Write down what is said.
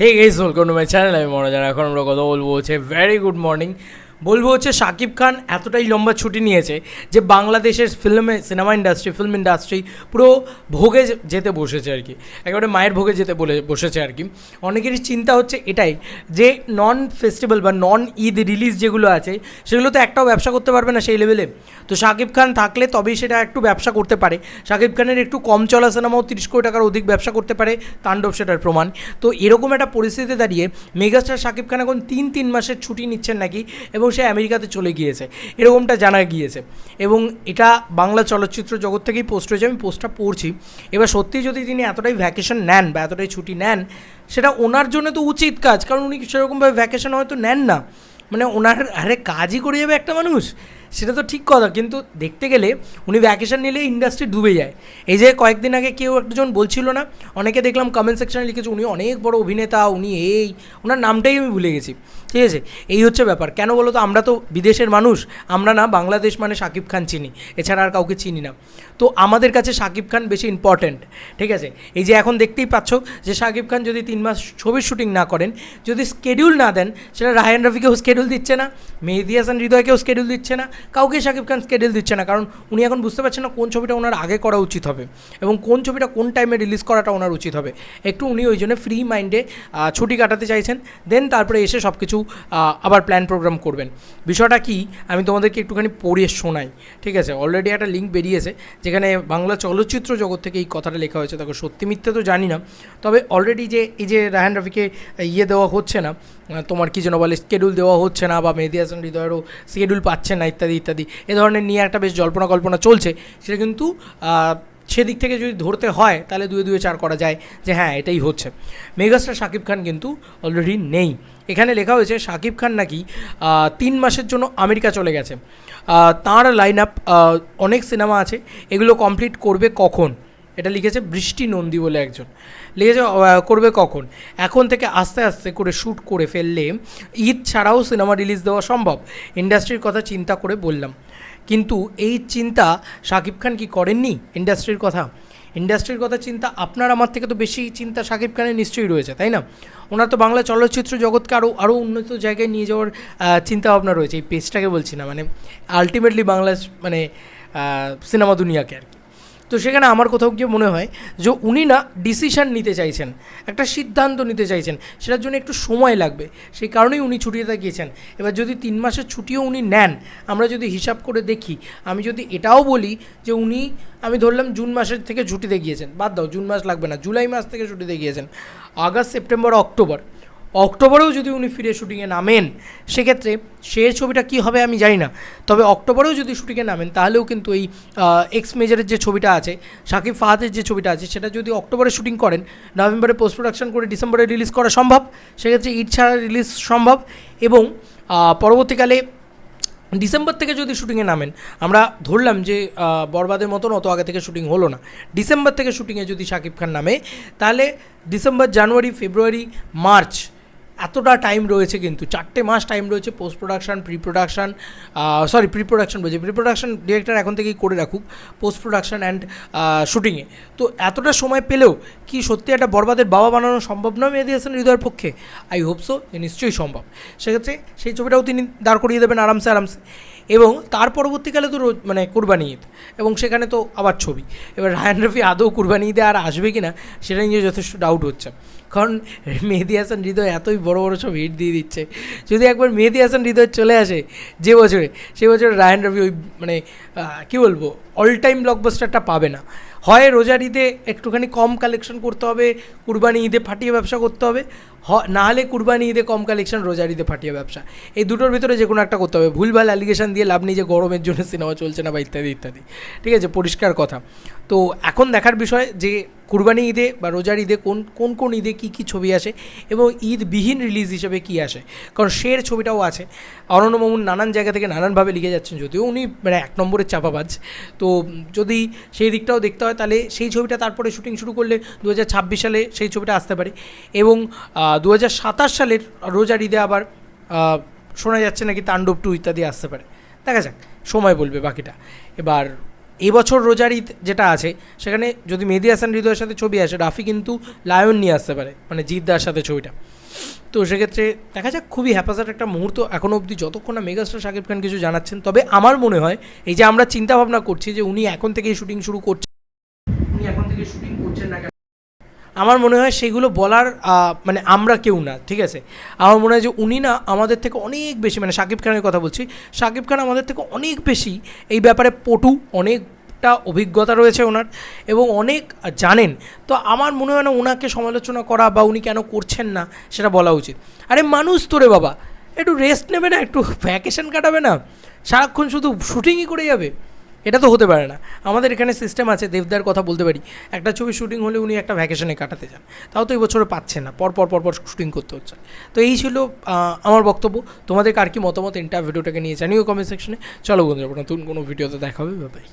Hey guys welcome to my channel আমি মনে মনোজান এখন আমরা কথা বলব হচ্ছে ভেরি গুড মর্নিং বলব হচ্ছে শাকিব খান এতটাই লম্বা ছুটি নিয়েছে যে বাংলাদেশের ফিল্মে সিনেমা ইন্ডাস্ট্রি ফিল্ম ইন্ডাস্ট্রি পুরো ভোগে যেতে বসেছে আর কি। একেবারে মায়ের ভোগে যেতে বলে বসেছে আর কি। অনেকেরই চিন্তা হচ্ছে এটাই যে নন ফেস্টিভ্যাল বা নন ঈদ রিলিজ যেগুলো আছে, সেগুলো তো একটাও ব্যবসা করতে পারবে না সেই লেভেলে তো শাকিব খান থাকলে তবেই সেটা একটু ব্যবসা করতে পারে। শাকিব খানের একটু কম চলা সিনেমাও তিরিশ কোটি টাকার অধিক ব্যবসা করতে পারে, তাণ্ডব সেটার প্রমাণ। তো এরকম একটা পরিস্থিতিতে দাঁড়িয়ে মেগাস্টার শাকিব খান এখন তিন তিন মাসের ছুটি নিচ্ছেন নাকি? এবং সে আমেরিকাতে চলে গিয়েছে। এরকমটা জানা গিয়েছে। এবং এটা বাংলা চলচ্চিত্র জগৎ থেকেই পোস্ট হয়েছে। আমি পোস্টটা পড়ছি। এবার সত্যি যদি তিনি এতটাই ভ্যাকেশন নেন বা এতটাই ছুটি নেন, সেটা ওনার জন্য তো উচিত কাজ। কারণ উনি সেরকমভাবে ভ্যাকেশন হয়তো নেন না। মানে ওনার আরে কাজই করে যাবে একটা মানুষ। সেটা তো ঠিক কথা, কিন্তু দেখতে গেলে উনি ভ্যাকেশন নিলে ইন্ডাস্ট্রি ডুবে যায়। এই যে কয়েকদিন আগে কেউ একজন বলছিল না, অনেকে দেখলাম কমেন্ট সেকশনে লিখেছে, উনি অনেক বড় অভিনেতা, উনি এই। ওনার নামটাই আমি ভুলে গেছি। ঠিক আছে? এই হচ্ছে ব্যাপার। কেন বলো তো আমরা তো বিদেশের মানুষ, আমরা না বাংলাদেশ মানে শাকিব খান চিনি, এছাড়া আর কাউকে চিনি না। তো আমাদের কাছে শাকিব খান বেশি ইম্পর্ট্যান্ট ঠিক আছে? এই যে এখন দেখতেই পাচ্ছ যে শাকিব খান যদি তিন মাস ছবির শুটিং না করেন, যদি স্কেডিউল না দেন, সেটা রায়ান রফিকেও স্কেডিউল দিচ্ছে না, মেহেদি হাসান হৃদয়কেও স্কেডিউল দিচ্ছে না কাউকে শাকিব খান স্কেডিউল দিচ্ছে না, কারণ উনি এখন বুঝতে পারছেন না কোন ছবিটা ওনার আগে করা উচিত হবে এবং কোন ছবিটা কোন টাইমে রিলিজ করাটা ওনার উচিত হবে। একটু উনি ওই জন্য ফ্রি মাইন্ডে ছুটি কাটাতে চাইছেন দেন তারপরে এসে সব কিছু আবার প্ল্যান প্রোগ্রাম করবেন। বিষয়টা কি? আমি তোমাদেরকে একটুখানি পড়িয়ে শোনাই, ঠিক আছে? অলরেডি একটা লিঙ্ক বেরিয়েছে, যেখানে বাংলা চলচ্চিত্র জগৎ থেকে এই কথাটা লেখা হয়েছে। দেখো, সত্যি মিথ্যে তো জানি না, তবে অলরেডি যে, এই যে রাহান রফিকে ইয়ে দেওয়া হচ্ছে না তোমার কি যেন বলে স্কেডিউল দেওয়া হচ্ছে না, বা মেহেদি হাসান হৃদয়েরও শিডিউল পাচ্ছে না, ইত্যাদি ইত্যাদি ইত্যাদি। এ ধরনের নিয়ে একটা বেশ জল্পনা কল্পনা চলছে। সেটা কিন্তু সেদিক থেকে যদি ধরতে হয়, তাহলে দুয়ে দুয়ে চার করা যায় যে হ্যাঁ এটাই হচ্ছে। মেগাস্টার শাকিব খান কিন্তু অলরেডি নেই। এখানে লেখা হয়েছে, শাকিব খান নাকি তিন মাসের জন্য আমেরিকা চলে গেছে। তাঁর লাইন আপ অনেক সিনেমা আছে। এগুলো কমপ্লিট করবে কখন? এটা লিখেছে বৃষ্টি নন্দী বলে একজন। লিখেছে করবে কখন? এখন থেকে আস্তে আস্তে করে শ্যুট করে ফেললে ঈদ ছাড়াও সিনেমা রিলিজ দেওয়া সম্ভব। ইন্ডাস্ট্রির কথা চিন্তা করে বললাম। কিন্তু এই চিন্তা শাকিব খান কি করেননি ইন্ডাস্ট্রির কথা? ইন্ডাস্ট্রির কথা চিন্তা আপনার আমার থেকে তো বেশি চিন্তা শাকিব খানের নিশ্চয়ই রয়েছে তাই না? ওনার তো বাংলা চলচ্চিত্র জগৎকে আরও আরও উন্নত জায়গায় নিয়ে যাওয়ার আহ, চিন্তা ভাবনা রয়েছে। এই পেজটাকে বলছি না মানে আলটিমেটলি বাংলা মানে সিনেমা দুনিয়াকে আর কি। তো সেখানে আমার কোথাও গিয়ে মনে হয় যে উনি না ডিসিশন নিতে চাইছেন, একটা সিদ্ধান্ত নিতে চাইছেন, সেটার জন্য একটু সময় লাগবে। সেই কারণেই উনি ছুটিতে গিয়েছেন। এবার যদি তিন মাসের ছুটিও উনি নেন, আমরা যদি হিসাব করে দেখি, আমি যদি এটাও বলি যে উনি, আমি ধরলাম জুন মাসের থেকে ছুটিতে গিয়েছেন, বাদ দাও, জুন মাস লাগবে না, জুলাই মাস থেকে ছুটিতে গিয়েছেন, আগস্ট, সেপ্টেম্বর, অক্টোবর অক্টোবরেও যদি উনি ফিরে শুটিংয়ে নামেন, সেক্ষেত্রে সে ছবিটা কী হবে আমি জানি না। তবে অক্টোবরেও যদি শুটিংয়ে নামেন, তাহলেও কিন্তু এই এক্স মেজারের যে ছবিটা আছে শাকিব ফাহাদের যে ছবিটা আছে, সেটা যদি অক্টোবরে শুটিং করেন, নভেম্বরে পোস্ট প্রোডাকশন করে ডিসেম্বরে রিলিজ করা সম্ভব, সেক্ষেত্রে ঈদ ছাড়া রিলিজ সম্ভব এবং পরবর্তীকালে ডিসেম্বর থেকে যদি শুটিংয়ে নামেন, আমরা ধরলাম যে বরবাদের মতন অত আগে থেকে শুটিং হলো না। ডিসেম্বর থেকে শুটিংয়ে যদি শাকিব খান নামে, তাহলে ডিসেম্বর, জানুয়ারি, ফেব্রুয়ারি, মার্চ এতটা টাইম রয়েছে কিন্তু, চারটে মাস টাইম রয়েছে post production pre production sorry pre production বলছি। প্রি প্রোডাকশন ডিরেক্টর এখন থেকেই করে রাখুক পোস্ট প্রোডাকশন অ্যান্ড শুটিংয়ে তো এতটা সময় পেলেও কি সত্যি একটা বরবাদের বাবা বানানো সম্ভব নয় মেহেদি হাসান হৃদয়ের পক্ষে? আই হোপ সো এ নিশ্চয়ই সম্ভব। সেক্ষেত্রে সেই ছবিটাও তিনি দাঁড় করিয়ে দেবেন আরামসে আরামসে। এবং তার পরবর্তীকালে তো রোজ মানে কুরবানি ঈদ। এবং সেখানে তো আবার ছবি। এবার রায়ান রফি আদৌ কুরবানি ঈদে আর আসবে কি না সেটা নিয়ে যথেষ্ট ডাউট হচ্ছে। কারণ মেহেদি হাসান, হৃদয় এতই বড় বড় সব হিট দিয়ে দিচ্ছে। যদি একবার মেহেদি হাসান, হৃদয় চলে আসে যে বছরে, সে বছরে রায়ান রবি ওই মানে কী বলব অল টাইম ব্লকবাস্টারটা পাবে না। হয় রোজার ঈদে একটুখানি কম কালেকশন করতে হবে, কুরবানি ঈদে ফাটিয়ে ব্যবসা করতে হবে না হলে কুরবানি ঈদে কম কালেকশন রোজার ঈদে ফাটিয়ে ব্যবসা। এই দুটোর ভিতরে যে কোনো একটা করতে হবে। ভুলভাল অ্যালিগেশন দিয়ে লাভ নেই যে গরমের জন্য সিনেমা চলছে না বা ইত্যাদি ইত্যাদি। ঠিক আছে, পরিষ্কার কথা। তো এখন দেখার বিষয় যে কুরবানি ঈদে বা রোজার ঈদে কোন কোন কোন ঈদে কী কী ছবি আসে এবং ঈদবিহীন রিলিজ হিসেবে কী আসে? কারণ শের ছবিটাও আছে। অরণ্য মামুন নানান জায়গা থেকে নানানভাবে লিখে যাচ্ছেন যদিও উনি মানে এক নম্বরের চাপাবাজ। তো যদি সেই দিকটাও দেখতে হয় তাহলে সেই ছবিটা তারপরে শুটিং শুরু করলে দু হাজার ছাব্বিশ সালে সেই ছবিটা আসতে পারে। এবং দু সালের রোজার ঈদে আবার শোনা যাচ্ছে নাকি তাণ্ডব টু ইত্যাদি আসতে পারে। দেখা যাক, সময় বলবে বাকিটা। এবার এবছর রোজার ঈদ যেটা আছে, সেখানে যদি মেহেদি হাসান হৃদয়ের সাথে ছবি আসে, রাফি কিন্তু লায়ন নিয়ে আসতে পারে মানে জিদ্দার সাথে ছবিটা। তো সেক্ষেত্রে দেখা যাক, খুবই হ্যাপাসার একটা মুহূর্ত এখনও অবধি, যতক্ষণ না মেগাস্টার শাকিব খান কিছু জানাচ্ছেন। তবে আমার মনে হয়, এই যে আমরা চিন্তাভাবনা করছি যে উনি এখন থেকেই শুটিং শুরু করছেন উনি এখন থেকে শুটিং করছেন না আমার মনে হয় সেগুলো বলার মানে আমরা কেউ না, ঠিক আছে? আমার মনে হয় যে উনি না আমাদের থেকে অনেক বেশি মানে শাকিব খানের কথা বলছি, শাকিব খান আমাদের থেকে অনেক বেশি এই ব্যাপারে পটু, অনেকটা অভিজ্ঞতা রয়েছে ওনার এবং অনেক জানেন। তো আমার মনে হয় না ওনাকে সমালোচনা করা বা উনি কেন করছেন না সেটা বলা উচিত। আরে মানুষ তোরে বাবা, একটু রেস্ট নেবে না, একটু ভ্যাকেশন কাটাবে না, সারাক্ষণ শুধু শুটিংই করে যাবে। এটা তো হতে পারে না। আমাদের এখানে সিস্টেম আছে, দেবদার কথা বলতে পারি। একটা ছবি শুটিং হলে উনি একটা ভ্যাকেশনে কাটাতে যান। তাও তো এই বছরে পাচ্ছেন না। পর পর পর পর শুটিং করতে হচ্ছে। তো এই ছিল আমার বক্তব্য। তোমাদের কার কি মতামত ইন্টার ভিডিওটাকে নিয়ে জানিও কমেন্ট সেকশনে চলো বন্ধুরা, নতুন কোনো ভিডিওতে দেখা হবে বাই